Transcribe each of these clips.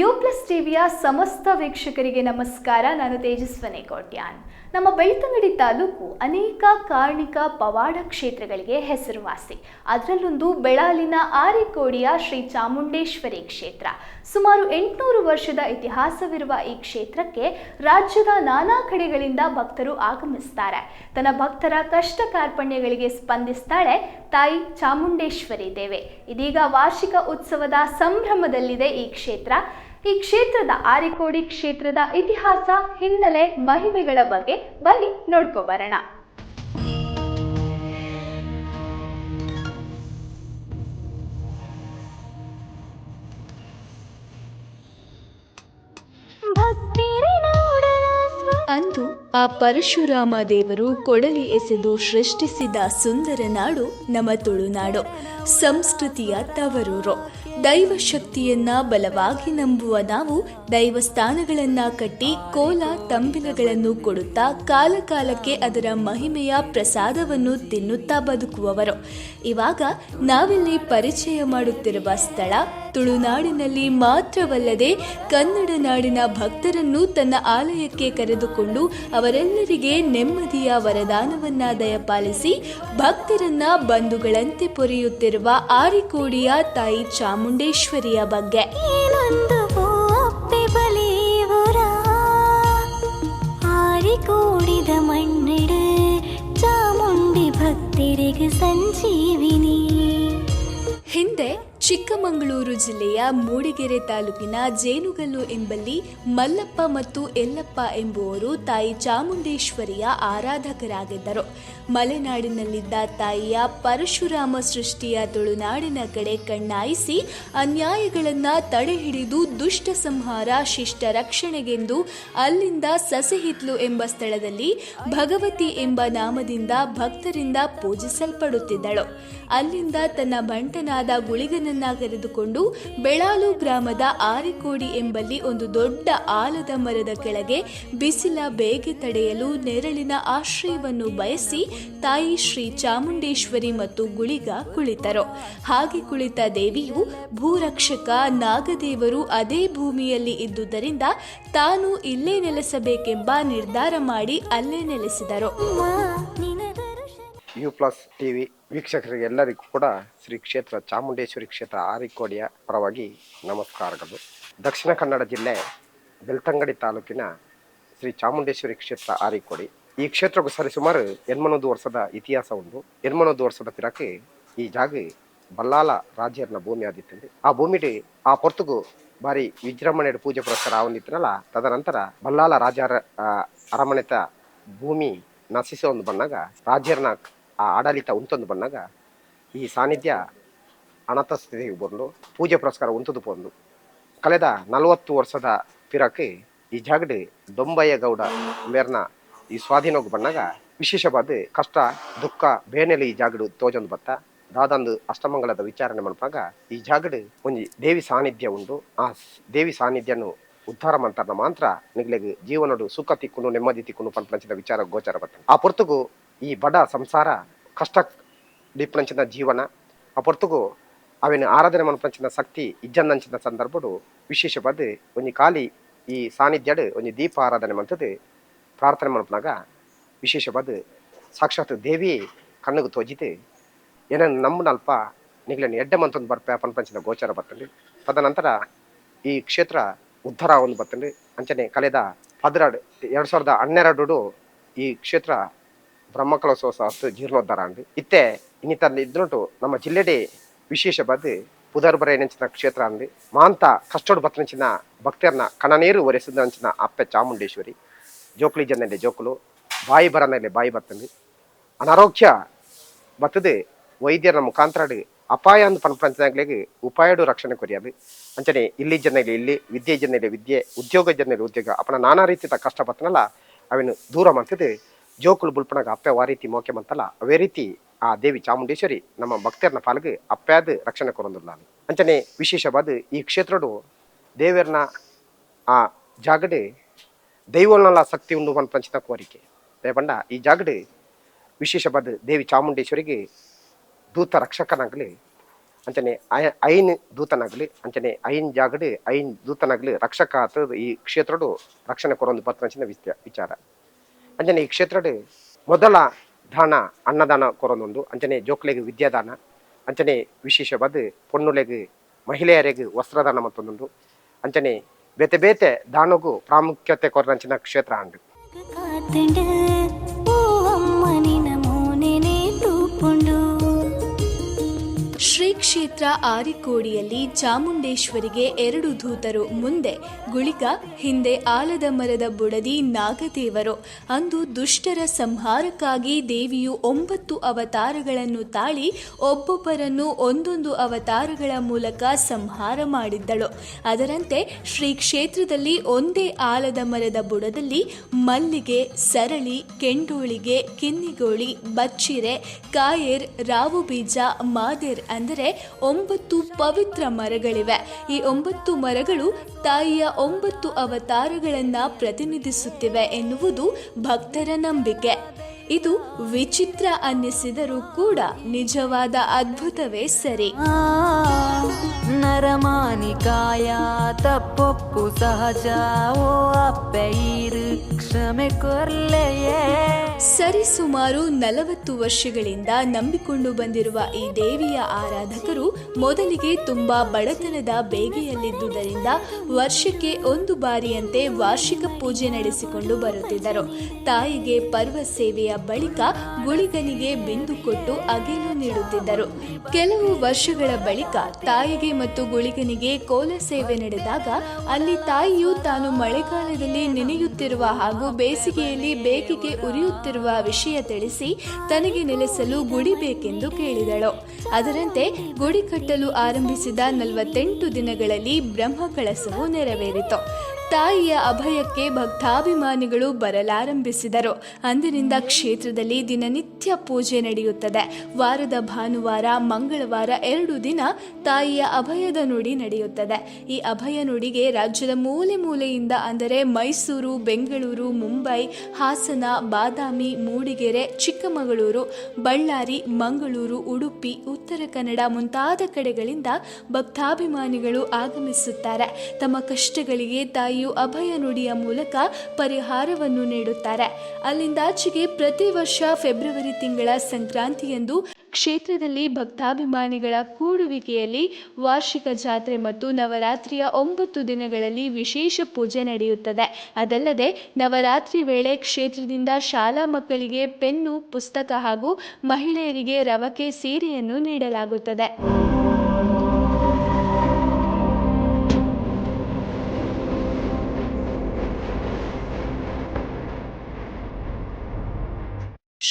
You plus ಟಿವಿಯ ಸಮಸ್ತ ವೀಕ್ಷಕರಿಗೆ ನಮಸ್ಕಾರ. ನಾನು ತೇಜಸ್ವನಿ ಕೋಟ್ಯಾನ್. ನಮ್ಮ ಬೆಳ್ತಂಗಡಿ ತಾಲೂಕು ಅನೇಕ ಕಾರ್ಣಿಕ ಪವಾಡ ಕ್ಷೇತ್ರಗಳಿಗೆ ಹೆಸರುವಾಸಿ. ಅದರಲ್ಲೊಂದು ಬೆಳಾಲಿನ ಆರೆಕೋಡಿಯ ಶ್ರೀ ಚಾಮುಂಡೇಶ್ವರಿ ಕ್ಷೇತ್ರ. ಸುಮಾರು ಎಂಟುನೂರು ವರ್ಷದ ಇತಿಹಾಸವಿರುವ ಈ ಕ್ಷೇತ್ರಕ್ಕೆ ರಾಜ್ಯದ ನಾನಾ ಕಡೆಗಳಿಂದ ಭಕ್ತರು ಆಗಮಿಸ್ತಾರೆ. ತನ್ನ ಭಕ್ತರ ಕಷ್ಟ ಕಾರ್ಪಣ್ಯಗಳಿಗೆ ಸ್ಪಂದಿಸ್ತಾಳೆ ತಾಯಿ ಚಾಮುಂಡೇಶ್ವರಿ ದೇವೆ. ಇದೀಗ ವಾರ್ಷಿಕ ಉತ್ಸವದ ಸಂಭ್ರಮದಲ್ಲಿದೆ ಈ ಕ್ಷೇತ್ರ. ಈ ಕ್ಷೇತ್ರದ ಆರಿಕೋಡಿ ಕ್ಷೇತ್ರದ ಇತಿಹಾಸ, ಹಿನ್ನೆಲೆ, ಮಹಿಮೆಗಳ ಬಗ್ಗೆ ಬನ್ನಿ ನೋಡ್ಕೊ ಬರೋಣ ಅಂದು ಆ ಪರಶುರಾಮ ದೇವರು ಕೊಡಲಿ ಎಸೆದು ಸೃಷ್ಟಿಸಿದ ಸುಂದರ ನಾಡು ನಮ್ಮ ತುಳುನಾಡು. ಸಂಸ್ಕೃತಿಯ ತವರೂರು. ದೈವ ಶಕ್ತಿಯನ್ನ ಬಲವಾಗಿ ನಂಬುವ ನಾವು ದೈವಸ್ಥಾನಗಳನ್ನ ಕಟ್ಟಿ ಕೋಲ ತಂಬಿಲಗಳನ್ನು ಕೊಡುತ್ತಾ ಕಾಲಕಾಲಕ್ಕೆ ಅದರ ಮಹಿಮೆಯ ಪ್ರಸಾದವನ್ನು ತಿನ್ನುತ್ತಾ ಬದುಕುವವರು. ಇವಾಗ ನಾವಿಲ್ಲಿ ಪರಿಚಯ ಮಾಡುತ್ತಿರುವ ಸ್ಥಳ ತುಳುನಾಡಿನಲ್ಲಿ ಮಾತ್ರವಲ್ಲದೆ ಕನ್ನಡ ನಾಡಿನ ಭಕ್ತರನ್ನು ತನ್ನ ಆಲಯಕ್ಕೆ ಕರೆದುಕೊಂಡು ಅವರೆಲ್ಲರಿಗೆ ನೆಮ್ಮದಿಯ ವರದಾನವನ್ನ ದಯಪಾಲಿಸಿ ಭಕ್ತರನ್ನ ಬಂಧುಗಳಂತೆ ಪೊರೆಯುತ್ತಿರುವ ಆರಿಕೋಡಿಯ ತಾಯಿ ಚಾಮುಂಡೇಶ್ವರಿಯ ಬಗ್ಗೆ. ಏನೊಂದು ಅಪ್ಪೆ ಚಾಮುಂಡಿ ಭಕ್ತರಿಗೆ ಮಣ್ಣಿಡ ಚಿಕ್ಕಮಗಳೂರು ಜಿಲ್ಲೆಯ ಮೂಡಿಗೆರೆ ತಾಲೂಕಿನ ಜೇನುಗಲ್ಲು ಎಂಬಲ್ಲಿ ಮಲ್ಲಪ್ಪ ಮತ್ತು ಎಲ್ಲಪ್ಪ ಎಂಬುವರು ತಾಯಿ ಚಾಮುಂಡೇಶ್ವರಿಯ ಆರಾಧಕರಾಗಿದ್ದರು. ಮಲೆನಾಡಿನಲ್ಲಿದ್ದ ತಾಯಿಯ ಪರಶುರಾಮ ಸೃಷ್ಟಿಯ ತುಳುನಾಡಿನ ಕಡೆ ಕಣ್ಣಾಯಿಸಿ ಅನ್ಯಾಯಗಳನ್ನ ತಡೆಹಿಡಿದು ದುಷ್ಟ ಸಂಹಾರ, ಶಿಷ್ಟ ರಕ್ಷಣೆಗೆಂದು ಅಲ್ಲಿಂದ ಸಸಿಹಿತ್ಲು ಎಂಬ ಸ್ಥಳದಲ್ಲಿ ಭಗವತಿ ಎಂಬ ನಾಮದಿಂದ ಭಕ್ತರಿಂದ ಪೂಜಿಸಲ್ಪಡುತ್ತಿದ್ದಳು. ಅಲ್ಲಿಂದ ತನ್ನ ಬಂಟನಾದ ಗುಳಿಗನನ್ನ ಕರೆದುಕೊಂಡು ಬೆಳಾಲು ಗ್ರಾಮದ ಆರಿಕೋಡಿ ಎಂಬಲ್ಲಿ ಒಂದು ದೊಡ್ಡ ಆಲದ ಮರದ ಕೆಳಗೆ ಬಿಸಿಲ ಬೇಗೆ ತಡೆಯಲು ನೆರಳಿನ ಆಶ್ರಯವನ್ನು ಬಯಸಿ ತಾಯಿ ಶ್ರೀ ಚಾಮುಂಡೇಶ್ವರಿ ಮತ್ತು ಗುಳಿಗ ಕುಳಿತರು. ಹಾಗೆ ಕುಳಿತ ದೇವಿಯು ಭೂರಕ್ಷಕ ನಾಗದೇವರು ಅದೇ ಭೂಮಿಯಲ್ಲಿ ಇದ್ದುದರಿಂದ ತಾನು ಇಲ್ಲೇ ನೆಲೆಸಬೇಕೆಂಬ ನಿರ್ಧಾರ ಮಾಡಿ ಅಲ್ಲೇ ನೆಲೆಸಿದರು. ಯು ಪ್ಲಸ್ ಟಿವಿ ವೀಕ್ಷಕರಿಗೆ ಎಲ್ಲರಿಗೂ ಕೂಡ ಶ್ರೀ ಕ್ಷೇತ್ರ ಚಾಮುಂಡೇಶ್ವರಿ ಕ್ಷೇತ್ರ ಆರಿಕೋಡಿಯ ಪರವಾಗಿ ನಮಸ್ಕಾರಗಳು. ದಕ್ಷಿಣ ಕನ್ನಡ ಜಿಲ್ಲೆ ಬೆಳ್ತಂಗಡಿ ತಾಲೂಕಿನ ಶ್ರೀ ಚಾಮುಂಡೇಶ್ವರಿ ಕ್ಷೇತ್ರ ಆರಿಕೋಡಿ. ಈ ಕ್ಷೇತ್ರಕ್ಕೂ ಸರಿಸುಮಾರು ಎನ್ಮನೊಂದು ವರ್ಷದ ಇತಿಹಾಸ ಉಂಟು. ಎನ್ಮನೊಂದು ವರ್ಷದ ಪಿರಕ್ಕೆ ಈ ಜಾಗ ಬಲ್ಲಾಲ ರಾಜ್ಯರ್ನ ಭೂಮಿ ಆದಿತ್ತು ಆ ಭೂಮಿಡಿ ಆ ಪೊರ್ತುಗು ಬಾರಿ ವಿಜೃಂಭಣೆಯ ಪೂಜೆ ಪುರಸ್ಕಾರ ಆವೊಂದಿತ್ತನಲ್ಲ ತದನಂತರ ಬಲ್ಲಾಲ ರಾಜರ ಅರಮನೆತ ಭೂಮಿ ನಶಿಸೋ ಒಂದು ಬಂದಾಗ ರಾಜ್ಯರ್ನ ಆ ಆಡಳಿತ ಉಂಟೊಂದು ಬಂದಾಗ ಈ ಸಾನ್ನಿಧ್ಯ ಅನಾಥ ಸ್ಥಿತಿಗೆ ಬಂದು, ಪೂಜೆ ಪುರಸ್ಕಾರ ಉಂಟದು ಬಂದು. ಕಳೆದ ನಲವತ್ತು ವರ್ಷದ ಪಿರಕ್ಕೆ ಈ ಜಾಗಡ್ ದೊಂಬಯ್ಯ ಗೌಡ ಮೇರ್ನ ಈ ಸ್ವಾಧೀನಕ್ಕೆ ಬಂದಾಗ ವಿಶೇಷವಾದ ಕಷ್ಟ, ದುಃಖ, ಬೇನೆಲಿ ಈ ಜಾಗಡು ತೋಜೊಂದು ಬತ್ತ ದಾದಂದು ಅಷ್ಟಮಂಗಳದ ವಿಚಾರಣೆ ಮಾಡುವಾಗ ಈ ಜಾಗಡ್ ಒಂಜಿ ದೇವಿ ಸಾನ್ನಿಧ್ಯ ಉಂಡು ಆ ದೇವಿ ಸಾನ್ನಿಧ್ಯನು ಉದ್ಧಾರ ಮಂತರ್ನ ಮಾತ್ರ ನಿಗ್ಲೆಗ್ ಜೀವನಡು ಸುಖ ತಿಕ್ಕುನು, ನೆಮ್ಮದಿ ತಿಕ್ಕುನು ಪಂಪಂಚಿನ ವಿಚಾರ, ಗೋಚರ ಬರ್ತದೆ ಆ ಪೊರ್ತುಗು ಈ ಬಡ ಸಂಸಾರ ಕಷ್ಟ ಡಿಪ್ಲಂಚಿನ ಜೀವನ ಆ ಅವಿನ ಆರಾಧನೆ ಮನಪಂಚಿನ ಶಕ್ತಿ ಇಜ್ಜನ್ನಂಚಿನ ಸಂದರ್ಭಡು ವಿಶೇಷವಾದ ಒಂಜಿ ಖಾಲಿ ಈ ಸಾನ್ನಿಧ್ಯಡ್, ಒಂಜಿ ದೀಪ ಆರಾಧನೆ ಮಂತದ್ದು ಪ್ರಾರ್ಥನೆ ಮನಪನಾಗ ವಿಶೇಷವಾದ ಸಾಕ್ಷಾತ್ ದೇವಿ ಕಣ್ಣಿಗೆ ತೋಜಿತು. ಏನನ್ನು ನಮ್ಮನಲ್ಪ ನಿಗ್ಲನ್ನು ಎಡ್ಡೆ ಮಂತೊಂದು ಬರ್ಪೆ ಪಂಚಿನ ಗೋಚರ ಬರ್ತಂಡು. ತದನಂತರ ಈ ಕ್ಷೇತ್ರ ಉದ್ಧಾರ ಒಂದು ಅಂಚನೆ ಕಳೆದ ಹದಿನಾರು ಎರಡು ಸಾವಿರದ ಹನ್ನೆರಡು ಈ ಕ್ಷೇತ್ರ ಬ್ರಹ್ಮಕಲೋತ್ಸವ ಸಹ ಜೀರ್ಣೋದ್ಧಾರ ಅಂಡು ಇತ್ತೆ ಇನ್ನಿತನ ಇದ್ನುಂಟು ನಮ್ಮ ಜಿಲ್ಲೆಡೆ ವಿಶೇಷವಾದ ಪುದರ್ಬರ ನೆಂಚಿನ ಕ್ಷೇತ್ರ ಅಂದು ಮಾಂತ ಕಷ್ಟೋಡು ಬತ್ತನಂಚಿನ ಭಕ್ತರನ್ನ ಕಣನೀರು ಒರೆಸಿದಂಚಿನ ಅಪ್ಪೆ ಚಾಮುಂಡೇಶ್ವರಿ. ಜೋಕುಲಿ ಜನ್ನಲ್ಲಿ ಜೋಕುಲು, ಬಾಯಿ ಬರನಲ್ಲಿ ಬಾಯಿ ಬರ್ತಂದು ಅನಾರೋಗ್ಯ ಬತ್ತದೆ ವೈದ್ಯರ ಮುಖಾಂತರ ಅಪಾಯ ಅಂದು ಪಂಚಾಗ್ಲಿಗೆ ಉಪಾಯಡು ರಕ್ಷಣೆ ಕೊರಿಯದು. ಅಂಚನೆ ಇಲ್ಲಿ ಜನರಿಗೆ ಇಲ್ಲಿ, ವಿದ್ಯೆ ಜನರಿಗೆ ವಿದ್ಯೆ, ಉದ್ಯೋಗ ಜನರಿಗೆ ಉದ್ಯೋಗ. ಅಪನ ನಾನಾ ರೀತಿಯ ಕಷ್ಟ ಬರ್ತನಲ್ಲ ಅವನು ದೂರ ಮಾಡ್ತದೆ. ಜೋಕುಲು ಬುಲ್ಪನಾಗ ಅಪ್ಪೆ ವಾ ರೀತಿ ಮೋಕೆ ಮಂತಲ್ಲ ಅವೇ ರೀತಿ ಆ ದೇವಿ ಚಾಮುಂಡೇಶ್ವರಿ ನಮ್ಮ ಭಕ್ತರನ್ನ ಪಾಲ್ಗೆ ಅಪ್ಪ್ಯಾದ ರಕ್ಷಣೆ ಕೊರೊಂದಿಲ್ಲ ಅಂಚನೆ ವಿಶೇಷವಾದ ಈ ಕ್ಷೇತ್ರಡು ದೇವರನ್ನ ಆ ಜಾಗಡೆ ದೈವನಲ್ಲ ಶಕ್ತಿ ಉಂಡು ಪಂಚಿತ ಕೋರಿಕೆ. ದಯಪಂಡ ಈ ಜಾಗಡೆ ವಿಶೇಷವಾದ ದೇವಿ ಚಾಮುಂಡೇಶ್ವರಿಗೆ ದೂತ ರಕ್ಷಕನಾಗಲಿ, ಅಂಚನೆ ಐನ್ ದೂತನಾಗಲಿ, ಅಂಚನೆ ಐನ್ ಜಾಗಡೆ ಐನ್ ದೂತನಾಗಲಿ ರಕ್ಷಕ ಈ ಕ್ಷೇತ್ರಡು ರಕ್ಷಣೆ ಕೊರೊಂದು ಪತ್ರಂಚಿನ ವಿಚಾರ. ಅಂಚನೆ ಈ ಕ್ಷೇತ್ರಡ್ ಮೊದಲ ದಾನ, ಅನ್ನದಾನ ಕೊರೊಂದುಂಡು ಅಂಚನೆ ಜೋಕ್ಲೆಗ್ ವಿದ್ಯಾದಾನ ಅಂಚನೆ ವಿಶೇಷವಾದ ಪೊಣ್ಣುಲೆಗ್ ಮಹಿಳೆಯರಿಗೆ ವಸ್ತ್ರದಾನ ಮತ್ತೊಂದು ಅಂಚನೆ ಬೇತೆ ಬೇತೆ ದಾನಗೂ ಪ್ರಾಮುಖ್ಯತೆ ಕೊರಂಚಿನ ಕ್ಷೇತ್ರ ಅಂಡು ಶ್ರೀ ಕ್ಷೇತ್ರ ಆರಿಕೋಡಿಯಲ್ಲಿ ಚಾಮುಂಡೇಶ್ವರಿಗೆ ಎರಡು ದೂತರು, ಮುಂದೆ ಗುಳಿಕ, ಹಿಂದೆ ಆಲದ ಮರದ ಬುಡದಿ ನಾಗದೇವರು. ಅಂದು ದುಷ್ಟರ ಸಂಹಾರಕ್ಕಾಗಿ ದೇವಿಯು ಒಂಬತ್ತು ಅವತಾರಗಳನ್ನು ತಾಳಿ ಒಬ್ಬೊಬ್ಬರನ್ನು ಒಂದೊಂದು ಅವತಾರಗಳ ಮೂಲಕ ಸಂಹಾರ ಮಾಡಿದ್ದಳು. ಅದರಂತೆ ಶ್ರೀ ಕ್ಷೇತ್ರದಲ್ಲಿ ಒಂದೇ ಆಲದ ಮರದ ಬುಡದಲ್ಲಿ ಮಲ್ಲಿಗೆ, ಸರಳಿ, ಕೆಂಡೋಳಿಗೆ, ಕಿನ್ನಿಗೋಳಿ, ಬಚ್ಚಿರೆ, ಕಾಯೇರ್ ರಾವು ಬೀಜ ಮಾದೇರ್ ಅಂದರೆ ಒಂಬತ್ತು ಪವಿತ್ರ ಮರಗಳಿವೆ. ಈ ಒಂಬತ್ತು ಮರಗಳು ತಾಯಿಯ ಒಂಬತ್ತು ಅವತಾರಗಳನ್ನು ಪ್ರತಿನಿಧಿಸುತ್ತಿವೆ ಎನ್ನುವುದು ಭಕ್ತರ ನಂಬಿಕೆ. ಇದು ವಿಚಿತ್ರ ಅನ್ನಿಸಿದರೂ ಕೂಡ ನಿಜವಾದ ಅದ್ಭುತವೇ ಸರಿ. ನರಮಾನಿಕಾಯ ತಪ್ಪೊಪ್ಪು ಸಹಜ ಓ ಅಪ್ಪೈರು ಕ್ಷಮೆ ಕೊರ್ಲೆಯೇ. ಸರಿಸುಮಾರು ನಲವತ್ತು ವರ್ಷಗಳಿಂದ ನಂಬಿಕೊಂಡು ಬಂದಿರುವ ಈ ದೇವಿಯ ಆರಾಧಕರು ಮೊದಲಿಗೆ ತುಂಬಾ ಬಡತನದ ಬೇಗೆಯಲ್ಲಿದ್ದುದರಿಂದ ವರ್ಷಕ್ಕೆ ಒಂದು ಬಾರಿಯಂತೆ ವಾರ್ಷಿಕ ಪೂಜೆ ನಡೆಸಿಕೊಂಡು ಬರುತ್ತಿದ್ದರು. ತಾಯಿಗೆ ಪರ್ವ ಸೇವೆಯ ಬಳಿಕ ಗುಳಿಗನಿಗೆ ಬಿಂದು ಕೊಟ್ಟು ಅಗಿಲು ನೀಡುತ್ತಿದ್ದರು. ಕೆಲವು ವರ್ಷಗಳ ಬಳಿಕ ತಾಯಿಗೆ ಮತ್ತು ಗುಳಿಗನಿಗೆ ಕೋಲ ಸೇವೆ ನಡೆದಾಗ ಅಲ್ಲಿ ತಾಯಿಯು ತಾನು ಮಳೆಗಾಲದಲ್ಲಿ ನೆನೆಯುತ್ತಿರುವ ಹಾಗೂ ಬೇಸಿಗೆಯಲ್ಲಿ ಬೇಕಿಗೆ ಉರಿಯುತ್ತಿರುವ ವಿಷಯ ತಿಳಿಸಿ ತನಗೆ ನೆಲೆಸಲು ಗುಡಿ ಬೇಕೆಂದು ಕೇಳಿದಳು. ಅದರಂತೆ ಗುಡಿ ಕಟ್ಟಲು ಆರಂಭಿಸಿದ ನಲವತ್ತೆಂಟು ದಿನಗಳಲ್ಲಿ ಬ್ರಹ್ಮ ಕಳಸವು ನೆರವೇರಿತು. ತಾಯಿಯ ಅಭಯಕ್ಕೆ ಭಕ್ತಾಭಿಮಾನಿಗಳು ಬರಲಾರಂಭಿಸಿದರು. ಅಂದಿನಿಂದ ಕ್ಷೇತ್ರದಲ್ಲಿ ದಿನನಿತ್ಯ ಪೂಜೆ ನಡೆಯುತ್ತದೆ. ವಾರದ ಭಾನುವಾರ, ಮಂಗಳವಾರ ಎರಡು ದಿನ ತಾಯಿಯ ಅಭಯದ ನುಡಿ ನಡೆಯುತ್ತದೆ. ಈ ಅಭಯ ನುಡಿಗೆ ರಾಜ್ಯದ ಮೂಲೆ ಮೂಲೆಯಿಂದ ಅಂದರೆ ಮೈಸೂರು, ಬೆಂಗಳೂರು, ಮುಂಬೈ, ಹಾಸನ, ಬಾದಾಮಿ, ಮೂಡಿಗೆರೆ, ಚಿಕ್ಕಮಗಳೂರು, ಬಳ್ಳಾರಿ, ಮಂಗಳೂರು, ಉಡುಪಿ, ಉತ್ತರ ಕನ್ನಡ ಮುಂತಾದ ಕಡೆಗಳಿಂದ ಭಕ್ತಾಭಿಮಾನಿಗಳು ಆಗಮಿಸುತ್ತಾರೆ. ತಮ್ಮ ಕಷ್ಟಗಳಿಗೆ ತಾಯಿಯು ಅಭಯ ನುಡಿಯ ಮೂಲಕ ಪರಿಹಾರವನ್ನು ನೀಡುತ್ತಾರೆ. ಅಲ್ಲಿಂದಾಚೆಗೆ ಪ್ರತಿ ವರ್ಷ ಫೆಬ್ರವರಿ ತಿಂಗಳ ಸಂಕ್ರಾಂತಿಯಂದು ಕ್ಷೇತ್ರದಲ್ಲಿ ಭಕ್ತಾಭಿಮಾನಿಗಳ ಕೂಡುವಿಕೆಯಲ್ಲಿ ವಾರ್ಷಿಕ ಜಾತ್ರೆ ಮತ್ತು ನವರಾತ್ರಿಯ ಒಂಬತ್ತು ದಿನಗಳಲ್ಲಿ ವಿಶೇಷ ಪೂಜೆ ನಡೆಯುತ್ತದೆ. ಅದಲ್ಲದೆ ನವರಾತ್ರಿ ವೇಳೆ ಕ್ಷೇತ್ರದಿಂದ ಶಾಲಾ ಮಕ್ಕಳಿಗೆ ಪೆನ್ನು, ಪುಸ್ತಕ ಹಾಗೂ ಮಹಿಳೆಯರಿಗೆ ರವಕೆ ಸೀರೆಯನ್ನು ನೀಡಲಾಗುತ್ತದೆ.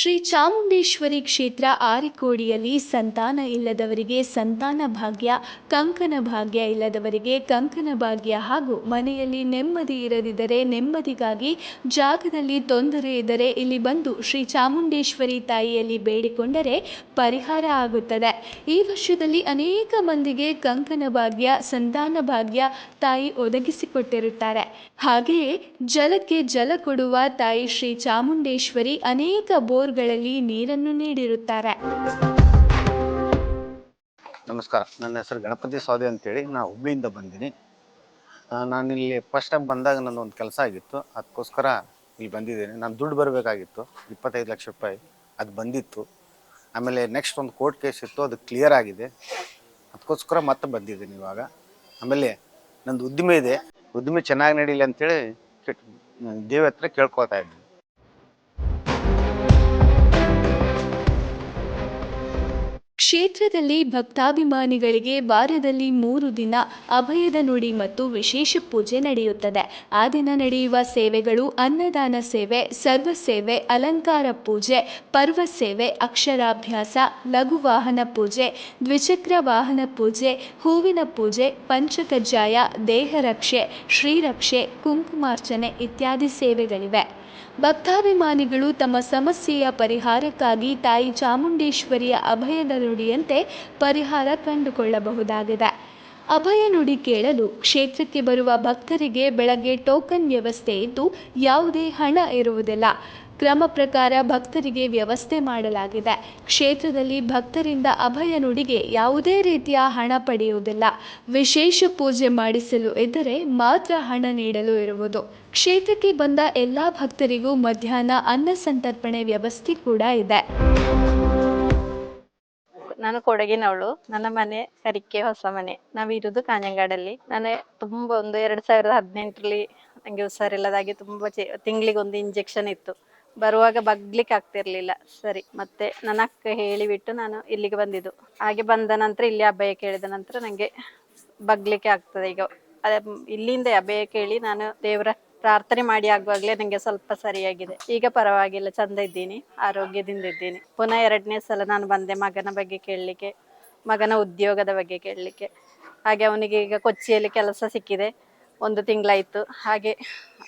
ಶ್ರೀ ಚಾಮುಂಡೇಶ್ವರಿ ಕ್ಷೇತ್ರ ಆರಿಕೋಡಿಯಲ್ಲಿ ಸಂತಾನ ಇಲ್ಲದವರಿಗೆ ಸಂತಾನ ಭಾಗ್ಯ, ಕಂಕನ ಭಾಗ್ಯ ಇಲ್ಲದವರಿಗೆ ಕಂಕನ ಭಾಗ್ಯ ಹಾಗೂ ಮನೆಯಲ್ಲಿ ನೆಮ್ಮದಿ ಇರದಿದ್ದರೆ ನೆಮ್ಮದಿಗಾಗಿ ಜಾಗದಲ್ಲಿ ತೊಂದರೆ ಇದ್ದರೆ ಇಲ್ಲಿ ಬಂದು ಶ್ರೀ ಚಾಮುಂಡೇಶ್ವರಿ ತಾಯಿಯಲ್ಲಿ ಬೇಡಿಕೊಂಡರೆ ಪರಿಹಾರ ಆಗುತ್ತದೆ. ಈ ವರ್ಷದಲ್ಲಿ ಅನೇಕ ಮಂದಿಗೆ ಕಂಕನ ಭಾಗ್ಯ, ಸಂತಾನ ಭಾಗ್ಯ ತಾಯಿ ಒದಗಿಸಿಕೊಟ್ಟಿರುತ್ತಾರೆ. ಹಾಗೆಯೇ ಜಲಕ್ಕೆ ಜಲ ಕೊಡುವ ತಾಯಿ ಶ್ರೀ ಚಾಮುಂಡೇಶ್ವರಿ ಅನೇಕ ಬೋರ್ಗಳಲ್ಲಿ ನೀರನ್ನು ನೀಡಿರುತ್ತಾರೆ. ನಮಸ್ಕಾರ. ನನ್ನ ಹೆಸರು ಗಣಪತಿ ಸ್ವಾದಿ ಅಂತೇಳಿ ನಾ ಹುಬ್ಳಿಯಿಂದ ಬಂದೀನಿ. ನಾನು ಇಲ್ಲಿ ಫಸ್ಟ್ ಟೈಮ್ ಬಂದಾಗ ನನ್ನ ಒಂದು ಕೆಲಸ ಆಗಿತ್ತು. ಅದಕ್ಕೋಸ್ಕರ ಇಲ್ಲಿ ಬಂದಿದ್ದೇನೆ. ನಾನು ದುಡ್ಡು ಬರಬೇಕಾಗಿತ್ತು. ಇಪ್ಪತ್ತೈದು ಲಕ್ಷ ರೂಪಾಯಿ ಅದು ಬಂದಿತ್ತು. ಆಮೇಲೆ ನೆಕ್ಸ್ಟ್ ಒಂದು ಕೋರ್ಟ್ ಕೇಸ್ ಇತ್ತು, ಅದು ಕ್ಲಿಯರ್ ಆಗಿದೆ. ಅದಕ್ಕೋಸ್ಕರ ಮತ್ತೆ ಬಂದಿದ್ದೀನಿ ಇವಾಗ. ಆಮೇಲೆ ನಂದು ಉದ್ದಿಮೆ ಇದೆ. ಉದ್ದಿಮೆ ಚೆನ್ನಾಗಿ ನಡೀಲಿ ಅಂತೇಳಿ ದೇವ್ರ ಹತ್ರ ಕೇಳ್ಕೊಳ್ತಾ ಇದ್ದೀನಿ. ಕ್ಷೇತ್ರದಲ್ಲಿ ಭಕ್ತಾಭಿಮಾನಿಗಳಿಗೆ ವಾರದಲ್ಲಿ ಮೂರು ದಿನ ಅಭಯದ ನುಡಿ ಮತ್ತು ವಿಶೇಷ ಪೂಜೆ ನಡೆಯುತ್ತದೆ. ಆ ದಿನ ನಡೆಯುವ ಸೇವೆಗಳು ಅನ್ನದಾನ ಸೇವೆ, ಸರ್ವ ಸೇವೆ, ಅಲಂಕಾರ ಪೂಜೆ, ಪರ್ವ ಸೇವೆ, ಅಕ್ಷರಾಭ್ಯಾಸ, ಲಘು ವಾಹನ ಪೂಜೆ, ದ್ವಿಚಕ್ರ ವಾಹನ ಪೂಜೆ, ಹೂವಿನ ಪೂಜೆ ಪಂಚಕಜ್ಜಾಯ ದೇಹರಕ್ಷೆ, ಶ್ರೀರಕ್ಷೆ, ಕುಂಕುಮಾರ್ಚನೆ ಇತ್ಯಾದಿ ಸೇವೆಗಳಿವೆ. ಭಕ್ತಾಭಿಮಾನಿಗಳು ತಮ್ಮ ಸಮಸ್ಯೆಯ ಪರಿಹಾರಕ್ಕಾಗಿ ತಾಯಿ ಚಾಮುಂಡೇಶ್ವರಿಯ ಅಭಯದ ನುಡಿಯಂತೆ ಪರಿಹಾರ ಕಂಡುಕೊಳ್ಳಬಹುದಾಗಿದೆ. ಅಭಯ ನುಡಿ ಕೇಳಲು ಕ್ಷೇತ್ರಕ್ಕೆ ಬರುವ ಭಕ್ತರಿಗೆ ಬೆಳಗ್ಗೆ ಟೋಕನ್ ವ್ಯವಸ್ಥೆ ಇದ್ದು ಯಾವುದೇ ಹಣ ಇರುವುದಿಲ್ಲ. ಕ್ರಮ ಪ್ರಕಾರ ಭಕ್ತರಿಗೆ ವ್ಯವಸ್ಥೆ ಮಾಡಲಾಗಿದೆ. ಕ್ಷೇತ್ರದಲ್ಲಿ ಭಕ್ತರಿಂದ ಅಭಯ ನುಡಿಗೆ ಯಾವುದೇ ರೀತಿಯ ಹಣ ಪಡೆಯುವುದಿಲ್ಲ. ವಿಶೇಷ ಪೂಜೆ ಮಾಡಿಸಲು ಇದ್ದರೆ ಮಾತ್ರ ಹಣ ನೀಡಲು ಇರುವುದು. ಕ್ಷೇತ್ರಕ್ಕೆ ಬಂದ ಎಲ್ಲ ಭಕ್ತರಿಗೂ ಮಧ್ಯಾಹ್ನ ಅನ್ನ ಸಂತರ್ಪಣೆ ವ್ಯವಸ್ಥೆ ಕೂಡ ಇದೆ. ನಾನು ಕೊಡಗಿನವಳು. ನನ್ನ ಮನೆ ಕರಿಕೆ ಹೊಸ ಮನೆ. ನಾವಿರೋದು ಕಾಂಜಂಗಾಡಲ್ಲಿ ನಾನು ತುಂಬ ಒಂದು ಎರಡು ಸಾವಿರದ ಹದಿನೆಂಟರಲ್ಲಿ ನನಗೆ ಹುಷಾರಿಲ್ಲದಾಗಿ ತುಂಬ ತಿಂಗಳಿಗೆ ಒಂದು ಇಂಜೆಕ್ಷನ್ ಇತ್ತು. ಬರುವಾಗ ಬಗ್ಲಿಕ್ಕೆ ಆಗ್ತಿರ್ಲಿಲ್ಲ. ಸರಿ, ಮತ್ತೆ ನನ್ನ ಅಕ್ಕ ಹೇಳಿಬಿಟ್ಟು ನಾನು ಇಲ್ಲಿಗೆ ಬಂದಿದ್ದು. ಹಾಗೆ ಬಂದ ನಂತರ ಇಲ್ಲಿ ಅಭಯ ಕೇಳಿದ ನಂತರ ನನಗೆ ಬಗ್ಲಿಕ್ಕೆ ಆಗ್ತದೆ ಈಗ. ಅದೇ, ಇಲ್ಲಿಂದ ಅಭಯ ಕೇಳಿ ನಾನು ದೇವರ ಪ್ರಾರ್ಥನೆ ಮಾಡಿ ಆಗುವಾಗಲೇ ನನಗೆ ಸ್ವಲ್ಪ ಸರಿಯಾಗಿದೆ. ಈಗ ಪರವಾಗಿಲ್ಲ, ಚಂದ ಇದ್ದೀನಿ, ಆರೋಗ್ಯದಿಂದ ಇದ್ದೀನಿ. ಪುನಃ ಎರಡನೇ ಸಲ ನಾನು ಬಂದೆ ಮಗನ ಬಗ್ಗೆ ಕೇಳಲಿಕ್ಕೆ, ಮಗನ ಉದ್ಯೋಗದ ಬಗ್ಗೆ ಕೇಳಲಿಕ್ಕೆ. ಹಾಗೆ ಅವನಿಗೆ ಈಗ ಕೊಚ್ಚಿಯಲ್ಲಿ ಕೆಲಸ ಸಿಕ್ಕಿದೆ, ಒಂದು ತಿಂಗಳಾಯಿತು. ಹಾಗೆ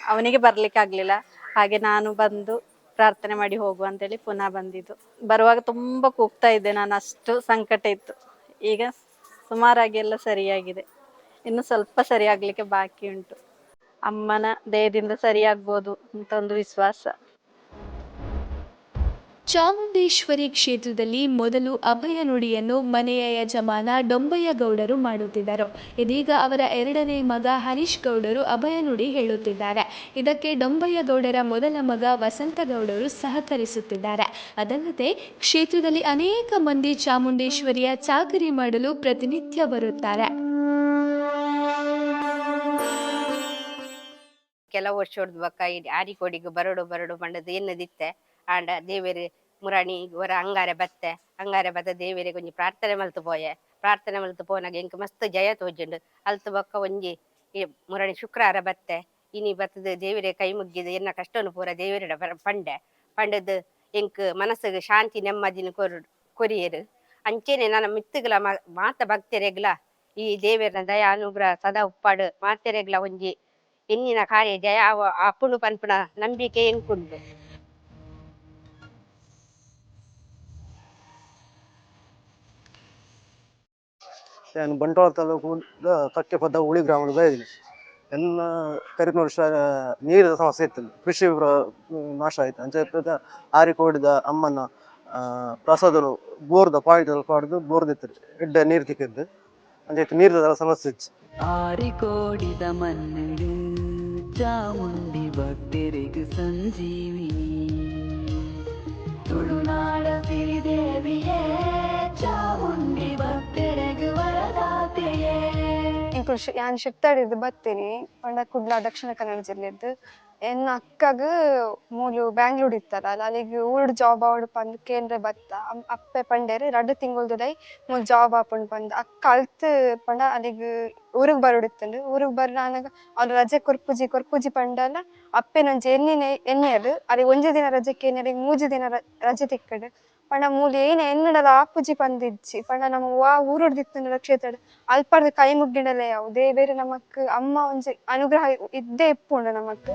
ಅವನಿಗೆ ಬರಲಿಕ್ಕೆ ಆಗಲಿಲ್ಲ. ಹಾಗೆ ನಾನು ಬಂದು ಪ್ರಾರ್ಥನೆ ಮಾಡಿ ಹೋಗು ಅಂತೇಳಿ ಪುನಃ ಬಂದಿದ್ದು. ಬರುವಾಗ ತುಂಬ ಕೂಗ್ತಾ ಇದ್ದೆ ನಾನು, ಅಷ್ಟು ಸಂಕಟ ಇತ್ತು. ಈಗ ಸುಮಾರಾಗಿ ಎಲ್ಲ ಸರಿಯಾಗಿದೆ. ಇನ್ನು ಸ್ವಲ್ಪ ಸರಿಯಾಗಲಿಕ್ಕೆ ಬಾಕಿ ಉಂಟು. ಅಮ್ಮನ ದಯದಿಂದ ಸರಿಯಾಗ್ಬೋದು ಅಂತ ಒಂದು ವಿಶ್ವಾಸ. ಚಾಮುಂಡೇಶ್ವರಿ ಕ್ಷೇತ್ರದಲ್ಲಿ ಮೊದಲು ಅಭಯ ನುಡಿಯನ್ನು ಮನೆಯ ಯಜಮಾನ ಡೊಂಬಯ್ಯ ಗೌಡರು ಮಾಡುತ್ತಿದ್ದರು. ಇದೀಗ ಅವರ ಎರಡನೇ ಮಗ ಹರೀಶ್ ಗೌಡರು ಅಭಯ ನುಡಿ ಹೇಳುತ್ತಿದ್ದಾರೆ. ಇದಕ್ಕೆ ಡೊಂಬಯ್ಯ ಗೌಡರ ಮೊದಲ ಮಗ ವಸಂತ ಗೌಡರು ಸಹಕರಿಸುತ್ತಿದ್ದಾರೆ. ಅದಲ್ಲದೆ ಕ್ಷೇತ್ರದಲ್ಲಿ ಅನೇಕ ಮಂದಿ ಚಾಮುಂಡೇಶ್ವರಿಯ ಚಾಕರಿ ಮಾಡಲು ಪ್ರತಿನಿತ್ಯ ಬರುತ್ತಾರೆ. ಕೆಲವು ವರ್ಷದ ಬಕ್ಕ ಇಡಿ ಆರಿಕೋಡಿಗೆ ಬರಡು ಬರಡು ಮಂಡದ ಎನ್ನದಿತ್ತೆ. ಆಂಡ ದೇವೇರಿ ಮುರಾಣಿ ವರ ಅಂಗಾರೆ ಬತ್ತೆ. ಅಂಗಾರೆ ಬತ್ತ ದೇವೇರಿ ಒಂಜಿ ಪ್ರಾರ್ಥನೆ ಮಲ್ತು ಪೋಯೆ. ಪ್ರಾರ್ಥನೆ ಮಲ್ತು ಪೋನಾಗ ಎಂಕ್ ಮಸ್ತ್ ಜಯ ತೋಜುಂಡು. ಅಲ್ತು ಬೊಕ್ಕ ಒಂಜಿ ಮುರಾಣಿ ಶುಕ್ರಾರ ಬತ್ತೆ. ಇನಿ ಬತ್ತದ ದೇವಿರೆ ಕೈ ಮುಗ್ಗಿದ ಎನ್ನ ಕಷ್ಟನು ಪೂರ ದೇವರಿಡ ಪಂಡೆ. ಪಂಡದ್ ಎಂಕ್ ಮನಸ್ಸಿಗೆ ಶಾಂತಿ ನೆಮ್ಮದಿನ ಕೊರು, ಕೊರಿಯರು. ಅಂಚೆನೆ ನನ್ನ ಮಿತ್ತುಗಳ ಮಾತ ಭಕ್ತರೆಗ್ಲ. ಈ ದೇವರ ದಯಾ ಅನುಗ್ರಹ ಸದಾ ಉಪ್ಪಾಡು. ಮಾತೆರೆಗ್ಲ ಒಂಜಿ ಕಾರ್ಯ ಜಯ ಅವ ಅಪ್ಪುನು ಪನ್ಪುನ ನಂಬಿಕೆ ಎಂಕುಂಡು ನಾನು ಬಂಟ್ವಾಳ ತಾಲೂಕು ಕಟ್ಟೆಪದ ಉಳಿ ಗ್ರಾಮದ ಬಯದಿನಿ ಎಲ್ಲ ಕರಿನ ವರ್ಷ ನೀರಿನ ಸಮಸ್ಯೆ ಇತ್ತು. ಕೃಷಿ ನಾಶ ಆಯ್ತು. ಅಂಚೆ ಆರಿಕೋಡಿದ ಅಮ್ಮನ ಆ, ಪ್ರಸಾದರು ಬೋರ್ದ ಪಾಯಿಂಟ್ ಪಾಡ್ದು ಬೋರ್ದಿತ್ತು ಎಡ್ಡ ನೀರು ತಿಕ್ಕಿದ್ದು. ಅಂಚೆ ನೀರಿನ ಸಮಸ್ಯೆ ಇತ್ತು. ಆರಿಕೋಡಿದ ಮನ್ನಡು ಚಾಮುಂಡಿ ಭಕ್ತರಿಗೂ ಸಂಜೀವಿನಿ ತುಳುನಾಡ ಸಿರಿದೇವಿಯೇ ಚಾಮುಂಡಿ ಭಕ್ತರಿಗೂ ವರದಾತೆಯೇ ಇಂಕು ಯಾನ್ ಶಿಫ್ತಾಡಿದ್ದು ಬತ್ತೀನಿ ಪಂಡ ಕುಡ್ಲ ದಕ್ಷಿಣ ಕನ್ನಡ ಜಿಲ್ಲೆದ್ದು ಎನ್ನ ಅಕ್ಕಗ ಮೂಲು ಬ್ಯಾಂಗ್ಳೂರ್ ಇತ್ತಾರಲ್ಲ ಅಲಿಗ್ ಊರ್ಡ್ ಜಾಬ್ ಆವಡ್ ಪಂದ್ ಕೇಂದ್ರ ಬತ್ತ. ಅಪ್ಪೆ ಪಂಡೇರು ರಡ್ಡು ದೈ ಮೂಲ್ ಜಾಬ್ ಆಪುಂಡು ಪಂದ್ ಅಕ್ಕ ಅಲ್ತ್ ಪಂಡ ಅಲ್ಲಿಗೆ ಊರಿಗೆ ಬರೋಡಿತ್ತಂಡು ಊರಿಗೆ ಬರ್ ನಾನಾಗ ಅವ್ರು ರಜೆ ಕೊರ್ಪುಜಿ ಕೊರ್ಪುಜಿ ಪಂಡಲ್ಲ, ಅಪ್ಪೆ ಒಂಜಿ ಎನ್ನಿನ ಎನ್ನಿಯರು ಅಲ್ಲಿ ಒಂಜಿ ದಿನ ರಜೆಕ್ಕೆ ಎನ್ನಿಯರಿಗೆ ಮೂಜಿ ದಿನ ರಜೆ ತಿಕ್ಕಡು ಪಂಡ ಮೂಲು ಏನ ಎನ್ನಡಲ ಆಪುಜಿ ಪಂದಿಜ್ಜಿ. ಪಂಡ ನಮ್ಮ ವಾ ಊರೊಡ್ದಿತ್ತು ಕ್ಷೇತ್ರ ಅಲ್ಪರ್ದ ಕೈ ಮುಗ್ಗಿಡಲೆ ಅವು ದೇವೇರು ನಮಕ್ ಅಮ್ಮ ಒಂಜಿ ಅನುಗ್ರಹ ಇದ್ದೇ ಇಪ್ಪುಂಡು ನಮಕ್.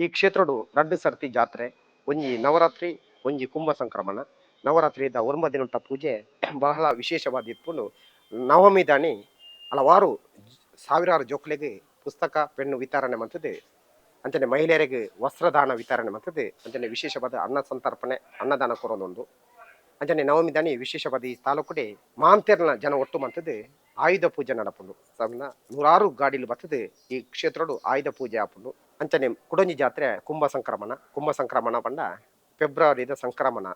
ಈ ಕ್ಷೇತ್ರಡು ರಡ್ಡು ಸರ್ತಿ ಜಾತ್ರೆ, ಒಂಜಿ ನವರಾತ್ರಿ, ಒಂಜಿ ಕುಂಭ ಸಂಕ್ರಮಣ. ನವರಾತ್ರಿದ ಒಂಬ ದಿನದ ಪೂಜೆ ಬಹಳ ವಿಶೇಷವಾದ ಇಟ್ಕೊಂಡು ನವಮಿ ದಾನಿ ಹಲವಾರು ಸಾವಿರಾರು ಜೋಕ್ಲಿಗೆ ಪುಸ್ತಕ, ಪೆನ್ನು ವಿತರಣೆ ಮಾಡ್ತದೆ. ಅಂಚನೆ ಮಹಿಳೆಯರಿಗೆ ವಸ್ತ್ರದಾನ ವಿತರಣೆ ಮಾಡ್ತದೆ. ಅಂಚನೆ ವಿಶೇಷವಾದ ಅನ್ನ ಸಂತರ್ಪಣೆ, ಅನ್ನದಾನ ಕೊರೋದೊಂದು ಅಂಜನೆ ನವಮಿ ದಾನಿ ವಿಶೇಷವಾದ ಈ ತಾಲೂಕುಡೆ ಮಾಂತೆರ್ನ ಜನ ಒಟ್ಟು ಮಾಡ್ತದೆ. ಆಯುಧ ಪೂಜೆ ನಡಪುಂಡು. ಸಣ್ಣ ನೂರಾರು ಗಾಡಿಲಿ ಬರ್ತದೆ. ಈ ಕ್ಷೇತ್ರಡು ಆಯುಧ ಪೂಜೆ ಆಪುಂಡು ಅಂಚನೆ ಕುಡಂಜಿ ಜಾತ್ರೆ ಕುಂಭ ಸಂಕ್ರಮಣ ಕುಂಭ ಸಂಕ್ರಮಣ ಪಂಡ ಫೆಬ್ರವರಿದ ಸಂಕ್ರಮಣ.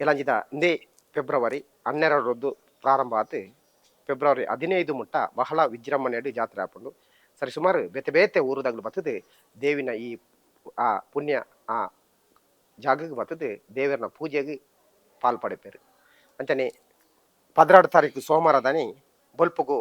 ಇಲಾಂಜಿದ ಇಂದೇ ಫೆಬ್ರವರಿ ಹನ್ನೆರಡರದ್ದು ಪ್ರಾರಂಭ ಆತು. ಫೆಬ್ರವರಿ ಹದಿನೈದು ಮುಟ್ಟ ಬಹಳ ವಿಜೃಂಭಣೆಯಡಿ ಜಾತ್ರೆ ಆಪುಂಡು. ಸರಿ, ಸುಮಾರು ಬೇತೆ ಬೇತೆ ಊರುದಾಗ್ಲು ಬರ್ತದೆ. ದೇವಿನ ಈ ಆ ಪುಣ್ಯ ಆ ಜಾಗಕ್ಕೆ ಬರ್ತದೆ. ದೇವರನ್ನ ಪೂಜೆಗೆ ಪಾಲ್ಪಡಿಪೇರು. ಅಂಚನೆ ಪದ್ರಾಡು ತಾರೀಕು ಸೋಮವಾರ ದಾನಿ ಬಲ್ಪುಗು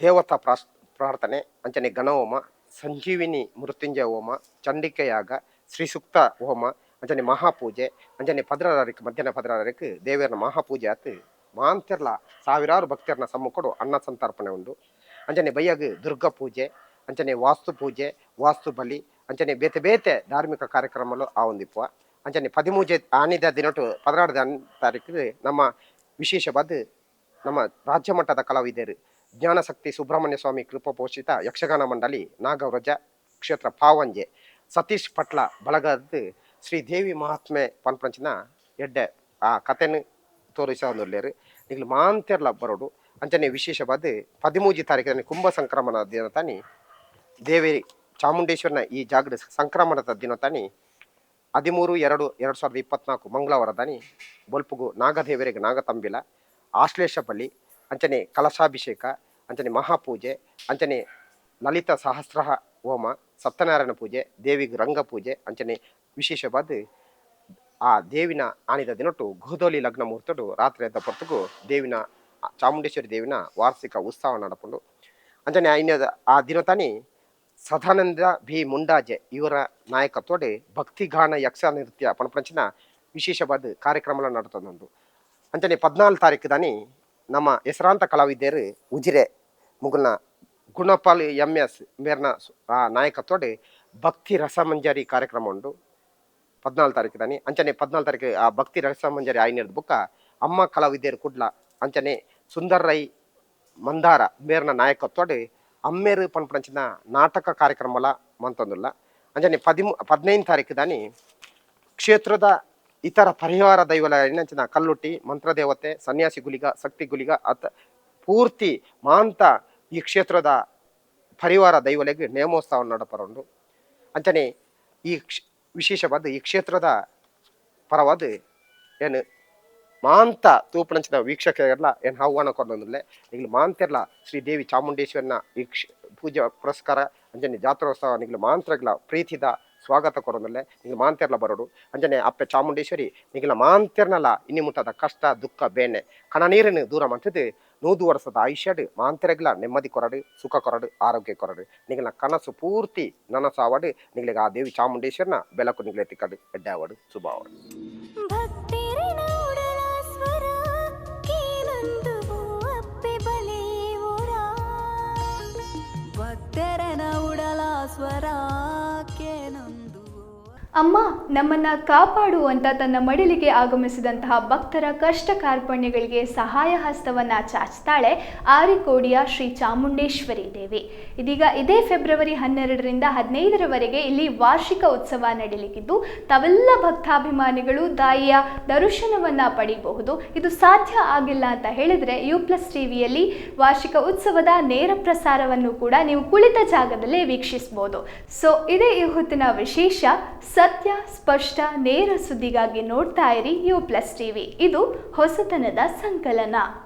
ದೇವತಾ ಪ್ರಾಸ್ ಪ್ರಾರ್ಥನೆ, ಅಂಚನೆ ಗಣಹೋಮ ಸಂಜೀವಿನಿ ಮೃತ್ಯುಂಜಯ ಹೋಮ, ಚಂಡಿಕೆಯಾಗ ಶ್ರೀ ಸೂಕ್ತ ಹೋಮ ಅಂಚನೆ ಮಹಾಪೂಜೆ ಅಂಜನೆ ಪದ್ರಾರಕ್ಕೆ ಮಧ್ಯಾಹ್ನ ಪದ್ರಾರಿಕ್ ದೇವರನ ಮಹಾಪೂಜೆ ಆತು ಮಾಂತಿರ್ಲ ಸಾವಿರಾರು ಭಕ್ತರನ್ನ ಸಮ್ಮುಖಡು ಅನ್ನ ಸಂತರ್ಪಣೆ ಉಂಡು ಅಂಚನೆ ಬೈಯಾಗ ದುರ್ಗಾ ಪೂಜೆ ಅಂಚನೆ ವಾಸ್ತು ಪೂಜೆ ವಾಸ್ತು ಬಲಿ ಅಂಚನೆ ಬೇತೆ ಬೇತೆ ಧಾರ್ಮಿಕ ಕಾರ್ಯಕ್ರಮಗಳು ಆ ಒಂದಿಪ್ಪುವ ಅಂಚನೆ ಪದಿಮೂಜೆ ಆನಿದ ದಿನಟು ಪದನಾರು ತಾರೀಕು ನಮ್ಮ ವಿಶೇಷವಾದ ನಮ್ಮ ರಾಜ್ಯ ಮಟ್ಟದ ಕಲಾವಿದರು ಜ್ಞಾನಶಕ್ತಿ ಸುಬ್ರಹ್ಮಣ್ಯ ಸ್ವಾಮಿ ಕೃಪಪೋಷಿತ ಯಕ್ಷಗಾನ ಮಂಡಳಿ ನಾಗವ್ರಜ ಕ್ಷೇತ್ರ ಪಾವಂಜೆ ಸತೀಶ್ ಪಟ್ಲ ಬಳಗದ ಶ್ರೀ ದೇವಿ ಮಹಾತ್ಮೆ ಪನ್ಪಂಚಿನ ಎಡ್ಡೆ. ಆ ಕಥೆನ ತೋರಿಸೋರು ಈಗ ಮಾಂತೆರ್ಲ ಬರೋಡು. ಅಂಚನೆ ವಿಶೇಷವಾದ ಪದಿಮೂಜಿ ತಾರೀಕಿನ ಕುಂಭ ಸಂಕ್ರಮಣ ದಿನ ತಾನಿ. ದೇವಿ ಚಾಮುಂಡೇಶ್ವರನ ಈ ಜಾಗದ ಸಂಕ್ರಮಣದ ದಿನ ತಾನಿ. ಹದಿಮೂರು, ಎರಡು ಎರಡು ಸಾವಿರದ ಇಪ್ಪತ್ನಾಲ್ಕು ಮಂಗಳವಾರ ದಾನಿ ಬೊಲ್ಪುಗು ನಾಗದೇವರಿಗೆ ನಾಗತಂಬಿಲ ಆಶ್ಲೇಷಪಳ್ಳಿ ಅಂಚನೆ ಕಲಶಾಭಿಷೇಕ. ಅಂಚನೆ ಮಹಾಪೂಜೆ. ಅಂಚನೆ ಲಲಿತ ಸಹಸ್ರ ಹೋಮ. ಸತ್ಯನಾರಾಯಣ ಪೂಜೆ. ದೇವಿಗೆ ರಂಗ ಪೂಜೆ ಅಂಚನೆ ವಿಶೇಷವಾದ ಆ ದೇವಿನ ಆಣಿದ ದಿನಟ್ಟು ಗೋಧೋಲಿ ಲಗ್ನ ಮುಹೂರ್ತಡು ರಾತ್ರಿ ಎದ್ದ ಹೊರತುಗು ದೇವಿನ, ಚಾಮುಂಡೇಶ್ವರಿ ದೇವಿನ ವಾರ್ಷಿಕ ಉತ್ಸವ ನಡಪುಂಡು ಅಂಚನೆ ಐನ್ಯದ ಆ ದಿನ ತಾನಿ ಸದಾನಂದ ಬಿ ಮುಂಡಾಜೆ ಇವರ ನಾಯಕತ್ವಡೆ ಭಕ್ತಿಗಾನ ಯಕ್ಷ ನೃತ್ಯ ಪಣಪಂಚಿನ ವಿಶೇಷವಾದ ಕಾರ್ಯಕ್ರಮ ನಡತೊಂದುಂಡು ಅಂಚನೆ ಪದ್ನಾಲ್ಕು ತಾರೀಕು ದಾನಿ ನಮ್ಮ ಹೆಸರಾಂತ ಕಲಾವಿದರು ಉಜಿರೆ ಮುಗುಲ್ನ ಗುಣಪಾಲ್ ಎಂ ಎಸ್ ಮೇರ್ನ ನಾಯಕತ್ವಡೆ ಭಕ್ತಿ ರಸಮಂಜರಿ ಕಾರ್ಯಕ್ರಮ ಉಂಡು ಪದ್ನಾಲ್ಕು ತಾರೀಕು ದಾನಿ ಅಂಚನೆ ಪದ್ನಾಲ್ ತಾರೀಕು, ಆ ಭಕ್ತಿ ರಸಮಂಜರಿ ಆಯ್ನಿರ್ದ ಬುಕ್ಕ ಅಮ್ಮ ಕಲಾವಿದ್ಯರು ಕುಡ್ಲ. ಅಂಚನೆ ಸುಂದರ್ ರೈ ಮಂದಾರ, ಮೇರ್ನ ನಾಯಕತ್ವಡೆ ಅಮ್ಮೇರು ಪನ್ಪಡಂಚಿನ ನಾಟಕ ಕಾರ್ಯಕ್ರಮಲ ಮಂತೊಂದುಲ್ಲ. ಅಂಚನೆ ಪದಿಮೂ, ಪದಿನೈದು ತಾರೀಕು ದಾನಿ ಕ್ಷೇತ್ರದ ಇತರ ಪರಿವಾರ ದೈವಲ ಕಲ್ಲುಟ್ಟಿ ಕಲ್ಲುಟ್ಟಿ, ಮಂತ್ರದೇವತೆ, ಸನ್ಯಾಸಿ ಗುಲಿಗ ಶಕ್ತಿ ಗುಲಿಗ, ಅತ, ಪೂರ್ತಿ ಮಾಂತ ಈ ಕ್ಷೇತ್ರದ ಪರಿವಾರ ದೈವಲೆಗೆ ನೇಮೋತ್ಸವ ಪರೊಂದು ಅಂಚನೆ ಈ ವಿಶೇಷವಾದ ಈ ಕ್ಷೇತ್ರದ ಪರವಾದ ಏನು ಮಾಂತ ತೂಪಣಂಚಿನ ವೀಕ್ಷಕರೆಲ್ಲ ಏನು ಆಹ್ವಾನ ಕೊಡೋದಿಲ್ಲ ಈಗಲೂ ಮಾಂತೆರ್ಲ ಶ್ರೀ ದೇವಿ ಚಾಮುಂಡೇಶ್ವರನ ವೀಕ್ಷ ಪೂಜೆ ಪುರಸ್ಕಾರ, ಅಂಜನೆ ಜಾತ್ರೋತ್ಸವ, ಈಗಲೂ ಮಾಂತ್ರಗಳ ಪ್ರೀತಿದ ಸ್ವಾಗತ ಕೊರೋದಲ್ಲೇ ನಿಗ್ಲು ಮಾಂತ್ಯರ್ಲ ಬರೋಡು ಅಂಜನೆ, ಅಪ್ಪೆ ಚಾಮುಂಡೇಶ್ವರಿ ನಿಗಿಲ ಮಾಂತ್ಯರ್ನಲ್ಲ, ಇನ್ನಿ ಮುಂತಾದ ಕಷ್ಟ, ದುಃಖ, ಬೇನೆ. ಕಣ ನೀರನ್ನು ದೂರ ಮಾಡ್ತಿದ್ದು. ನೂದು ವರ್ಷದ ಆಯುಷ್ಯಡು. ಮಾಂತೆರೆಗ್ಲ ನೆಮ್ಮದಿ ಕೊರಡು, ಸುಖ ಕೊರಡು, ಆರೋಗ್ಯ ಕೊರಡು. ನಿಗಲ ಕನಸು ಪೂರ್ತಿ ನನಸಾವಡು ನಿಗಲಿಗೆ ಆ ದೇವಿ ಚಾಮುಂಡೇಶ್ವರನ ಬೆಳಕು ನಿಗಲೆ ತಿಕ್ಕಡು ಎಡ್ಡಾವಡು ಶುಭಾವಡು ಭಕ್ತಿರಿನ ಉಡಲ ಸ್ವರ ಅಮ್ಮ, ನಮ್ಮನ್ನ ಕಾಪಾಡು ಅಂತ ತನ್ನ ಮಡಿಲಿಗೆ ಆಗಮಿಸಿದಂತಹ ಭಕ್ತರ ಕಷ್ಟ ಕಾರ್ಪಣ್ಯಗಳಿಗೆ ಸಹಾಯ ಹಸ್ತವನ್ನ ಚಾಚ್ತಾಳೆ ಆರಿಕೋಡಿಯ ಶ್ರೀ ಚಾಮುಂಡೇಶ್ವರಿ ದೇವಿ. ಇದೀಗ ಇದೇ ಫೆಬ್ರವರಿ ಹನ್ನೆರಡರಿಂದ ಹದಿನೈದರವರೆಗೆ ಇಲ್ಲಿ ವಾರ್ಷಿಕ ಉತ್ಸವ ನಡೆಯಲಿಕ್ಕಿದ್ದು ತಾವೆಲ್ಲ ಭಕ್ತಾಭಿಮಾನಿಗಳು ತಾಯಿಯ ದರ್ಶನವನ್ನ ಪಡೆಯಬಹುದು ಇದು ಸಾಧ್ಯ ಆಗಿಲ್ಲ ಅಂತ ಹೇಳಿದ್ರೆ ಯು ಪ್ಲಸ್ ಟಿವಿಯಲ್ಲಿ ವಾರ್ಷಿಕ ಉತ್ಸವದ ನೇರ ಪ್ರಸಾರವನ್ನು ಕೂಡ ನೀವು ಕುಳಿತ ಜಾಗದಲ್ಲೇ ವೀಕ್ಷಿಸಬಹುದು ಸೊ ಇದೇ ಈ ಹೊತ್ತಿನ ವಿಶೇಷ ಸತ್ಯ ಸ್ಪಷ್ಟ ನೇರ ಸುದ್ದಿಗಾಗಿ ನೋಡ್ತಾ ಇರಿ ಯು ಪ್ಲಸ್ ಟಿವಿ ಇದು ಹೊಸತನದ ಸಂಕಲನ.